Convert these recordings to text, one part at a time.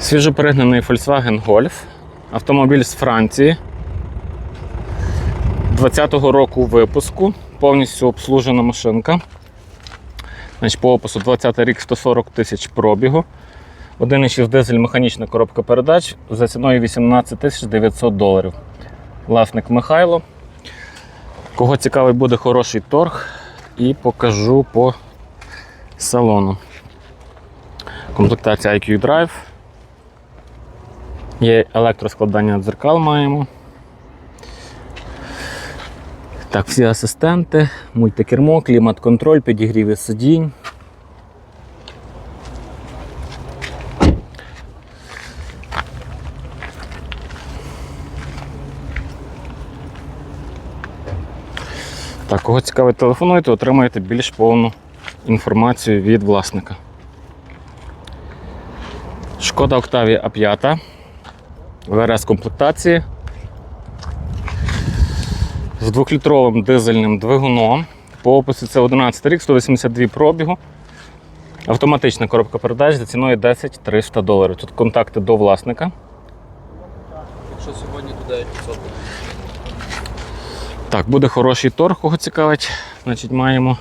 Свіжоперегнаний Volkswagen Golf. Автомобіль з Франції. 20-го року випуску. Повністю обслужена машинка. Значить, по опису 20 рік 140 тисяч пробігу. 1,6 дизель механічна коробка передач за ціною 18 тисяч 900 доларів. Власник Михайло. Кого цікавий буде хороший торг, і покажу по салону. Комплектація IQ Drive. Є електроскладання дзеркал маємо. Так, всі асистенти, мультикермо, клімат-контроль, підігріви сидінь. Так, кого цікавить, телефонуєте, отримаєте більш повну інформацію від власника. Шкода Октавія А5. ВРС комплектації з двохлітровим дизельним двигуном. По описі це 11 рік, 182 пробігу. Автоматична коробка передач за ціною 10 300 доларів. Тут контакти до власника. Якщо сьогодні туди 9500. Так, буде хороший торг, кого цікавить. Значить, Маємо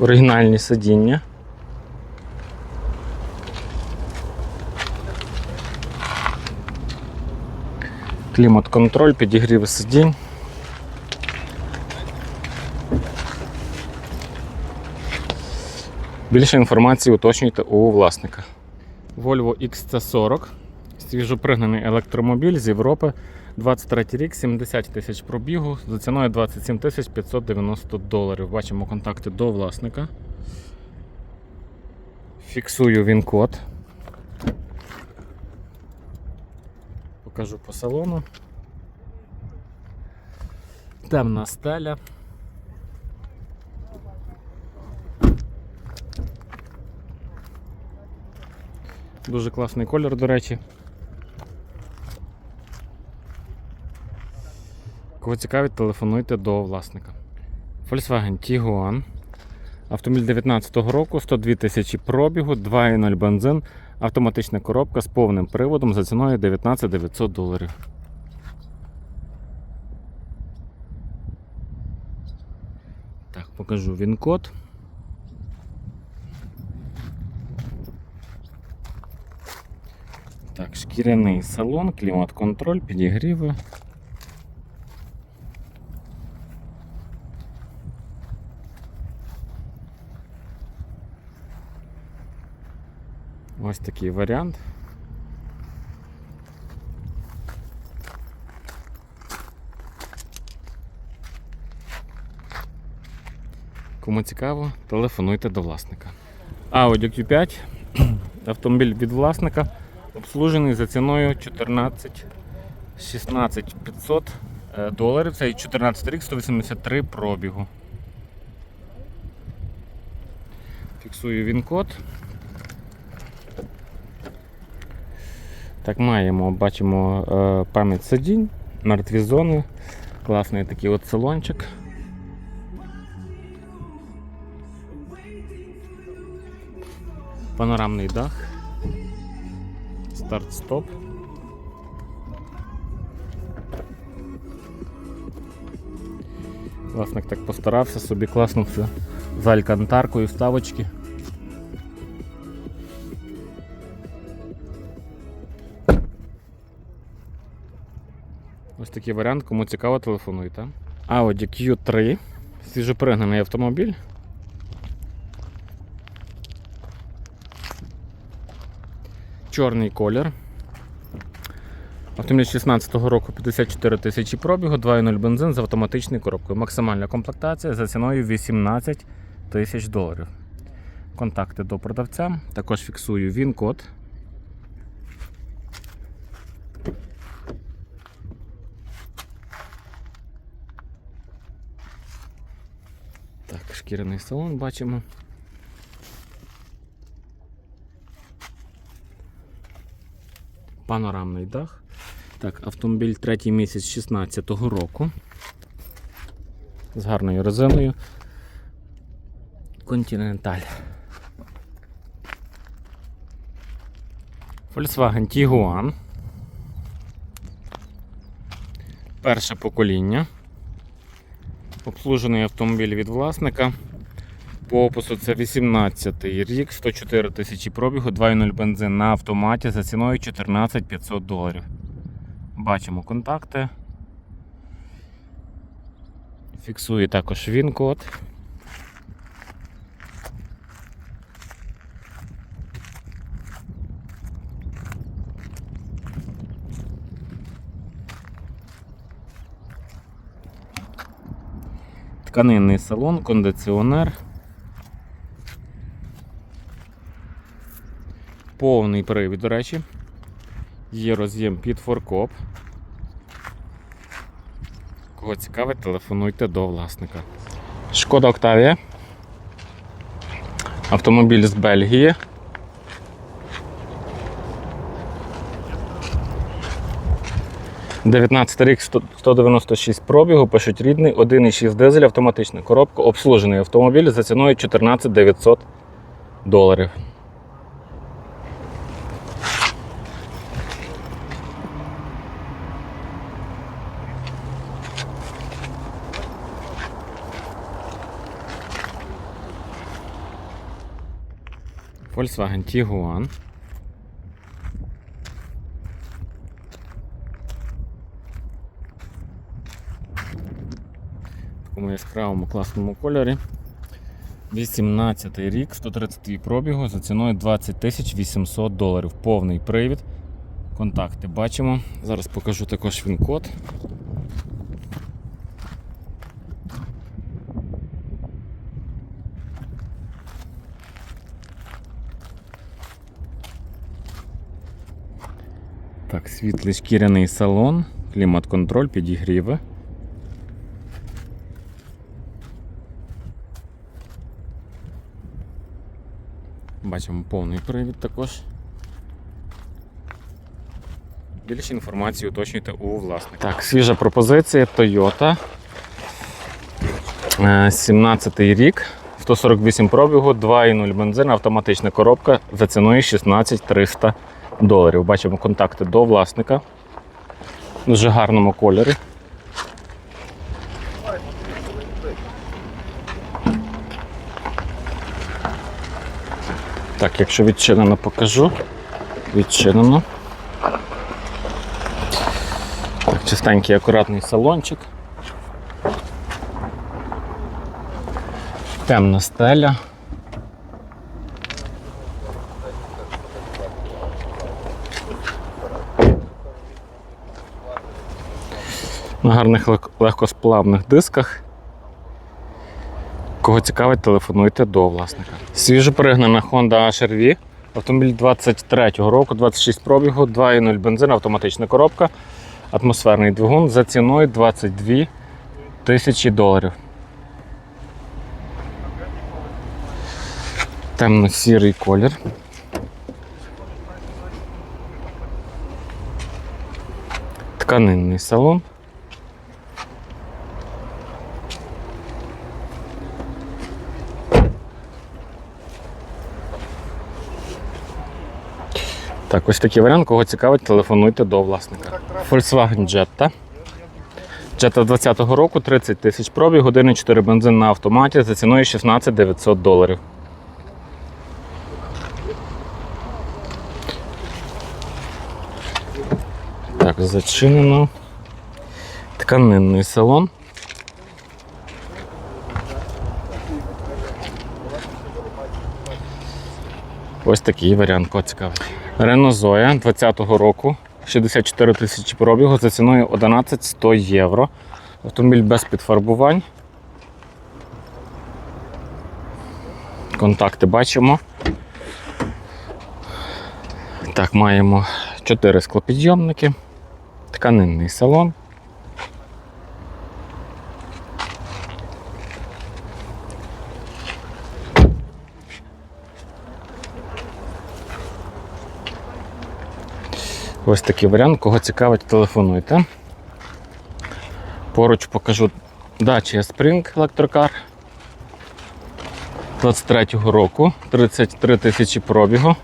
оригінальні сидіння. Клімат-контроль, підігрів сидінь. Більше інформації уточнюйте у власника. Volvo XC40. Свіжопригнаний електромобіль з Європи. 23 рік, 70 тисяч пробігу, за ціною 27 тисяч 590 доларів. Бачимо контакти до власника. Фіксую він код. Покажу по салону. Темна стеля. Дуже класний колір, до речі. Кого цікавить, телефонуйте до власника. Volkswagen Tiguan. Автомобіль 2019 року, 102 тисячі пробігу, 2,0 бензин, автоматична коробка з повним приводом за ціною 19 900 доларів. Так, покажу він код. Так, шкіряний салон, клімат-контроль, підігріви. Ось такий варіант. Кому цікаво, телефонуйте до власника. Audi Q5. Автомобіль від власника обслужений за ціною 14 16 500 е, доларів. Це 14 рік, 183 пробігу. Фіксую він код. Так, маємо, бачимо е, пам'ять сидінь, мертві зони, класний такий от салончик. Панорамний дах. Старт-стоп. Власник так постарався, собі класно все з алькантаркою, вставочки. Такий варіант, кому цікаво, телефонуйте. Audi Q3. Свіжопригнаний автомобіль. Чорний колір. Автомобіль 16-го року 54 тисячі пробігу, 2.0 бензин з автоматичною коробкою. Максимальна комплектація за ціною 18 тисяч доларів. Контакти до продавця. Також фіксую він-код. Так, шкіряний салон бачимо. Панорамний дах. Так, автомобіль третій місяць 16-го року. З гарною резиною. Continental. Volkswagen Tiguan. Перше покоління. Обслужений автомобіль від власника. По опису це 18 рік, 104 тисячі пробігу, 2.0 бензин на автоматі за ціною 14 500 доларів. Бачимо контакти. Фіксує також він-код. Тканинний салон, кондиціонер. Повний привід, до речі. Є роз'єм під форкоп. Кого цікавить, телефонуйте до власника. Шкода Октавія. Автомобіль з Бельгії. Дев'ятнадцятий рік 196 пробігу, пишуть рідний, 1,6 дизель, автоматична коробка, обслужений автомобіль за ціною 14 900 доларів. Volkswagen Tiguan. Яскравому класному кольорі. 18 рік, 130 пробігу за ціною 20 800 доларів. Повний привід. Контакти бачимо. Зараз покажу також він-код. Так, світлий шкіряний салон, клімат-контроль, підігріви. Бачимо повний привід також. Більше інформації уточнюйте у власника. Так, свіжа пропозиція Toyota. Е, 17 рік, 148 пробігу, 2,0 бензин, автоматична коробка за ціною 16 300 доларів. Бачимо контакти до власника. В дуже гарному кольорі. Так, якщо відчинено, покажу. Відчинено. Так, чистенький акуратний салончик. Темна стеля. На гарних легкосплавних дисках. Кого цікавить, телефонуйте до власника. Свіжо перегнана Honda HR-V. Автомобіль 23-го року, 26 пробігу, 2,0 бензин, автоматична коробка, атмосферний двигун за ціною 22 тисячі доларів. Темно-сірий колір. Тканинний салон. Так, ось такий варіант. Кого цікавить, телефонуйте до власника. Volkswagen Jetta. Jetta 20-го року, 30 тисяч пробіг, 1,4 бензин на автоматі за ціною 16 900 доларів. Так, зачинено. Тканинний салон. Ось такий варіант кого цікавий. Renault Zoe 20-го року, 64 тисячі пробігу за ціною 11 100 євро. Автомобіль без підфарбувань. Контакти бачимо. Так, маємо 4 склопідйомники, тканинний салон. Ось такий варіант. Кого цікавить, телефонуйте. Поруч покажу Dacia Spring електрокар 23-го року, 33 тисячі пробігу.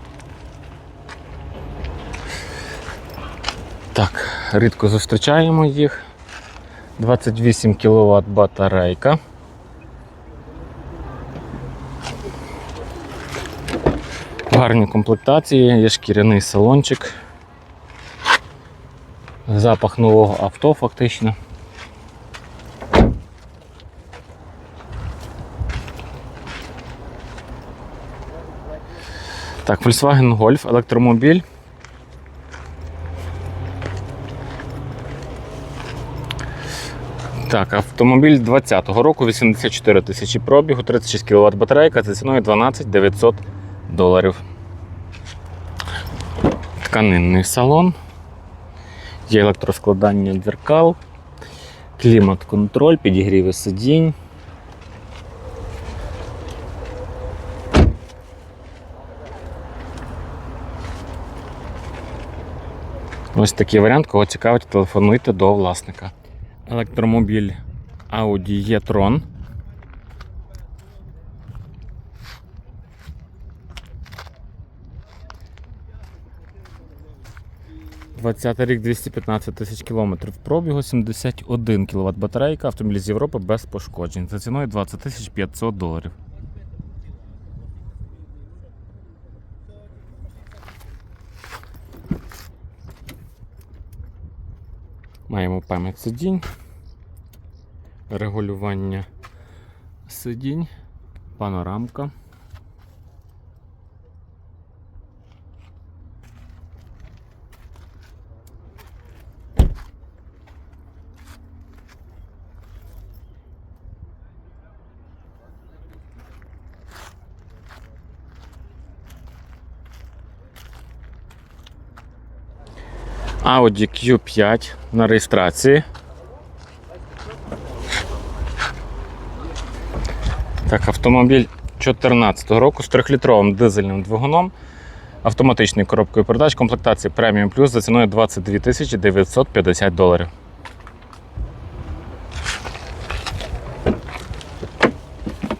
Так, рідко зустрічаємо їх. 28 кВт батарейка. В гарній комплектації, є шкіряний салончик. Запах нового авто фактично. Так, Volkswagen Golf, електромобіль. Так, автомобіль 20-го року, 84 тисячі пробігу, 36 кВт батарейка за ціною 12 900 доларів. Тканинний салон. Є електроскладання дзеркал, клімат-контроль, підігріви сидінь. Ось такий варіант, кого цікавить, телефонуйте до власника. Електромобіль Audi e-tron. Двадцятий рік 215 тисяч кілометрів пробігу, 71 кВт батарейка, автомобіль з Європи без пошкоджень. За ціною 20 тисяч 500 доларів. Маємо пам'ять сидінь, регулювання сидінь, панорамка. Audi Q5 на реєстрації. Так, автомобіль 2014 року з 3-літровим дизельним двигуном, автоматичною коробкою передач, комплектації Premium Plus за ціною 22 950 доларів.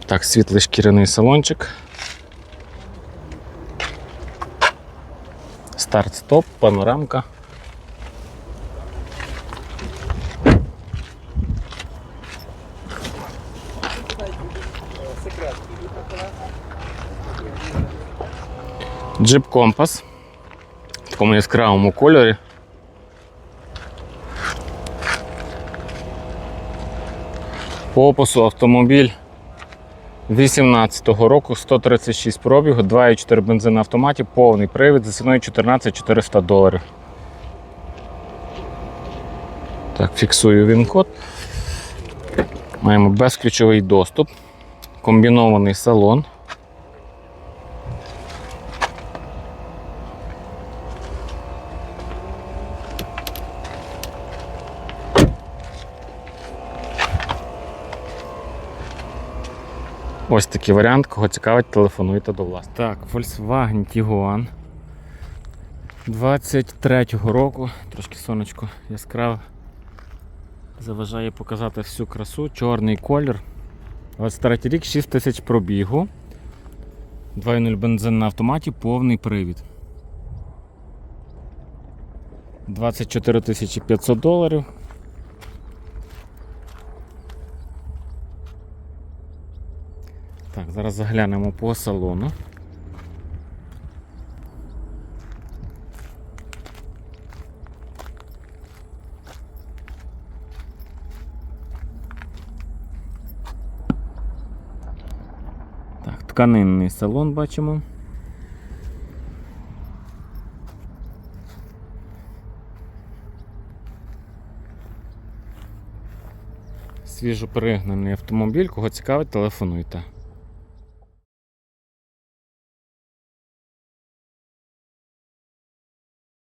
Так, світлий шкіряний салончик. Старт-стоп, панорамка. Джип Компас в такому яскравому кольорі. По опису автомобіль 18-го року, 136 пробігу, 2,4 бензин на автоматі, повний привід за ціною 14 400 доларів. Так, фіксую він код. Маємо безключовий доступ, комбінований салон. Ось такий варіант, кого цікавить, телефонуйте до власне. Так, Volkswagen Tiguan 23-го року, трошки сонечко яскраве. Заважає показати всю красу, чорний колір. 23 рік, 6 тисяч пробігу. 2.0 бензин на автоматі, повний привід. 24 тисячі 500 доларів. Зараз заглянемо по салону. Так, Тканинний салон бачимо. Свіжо перегнаний автомобіль, кого цікавить, телефонуйте.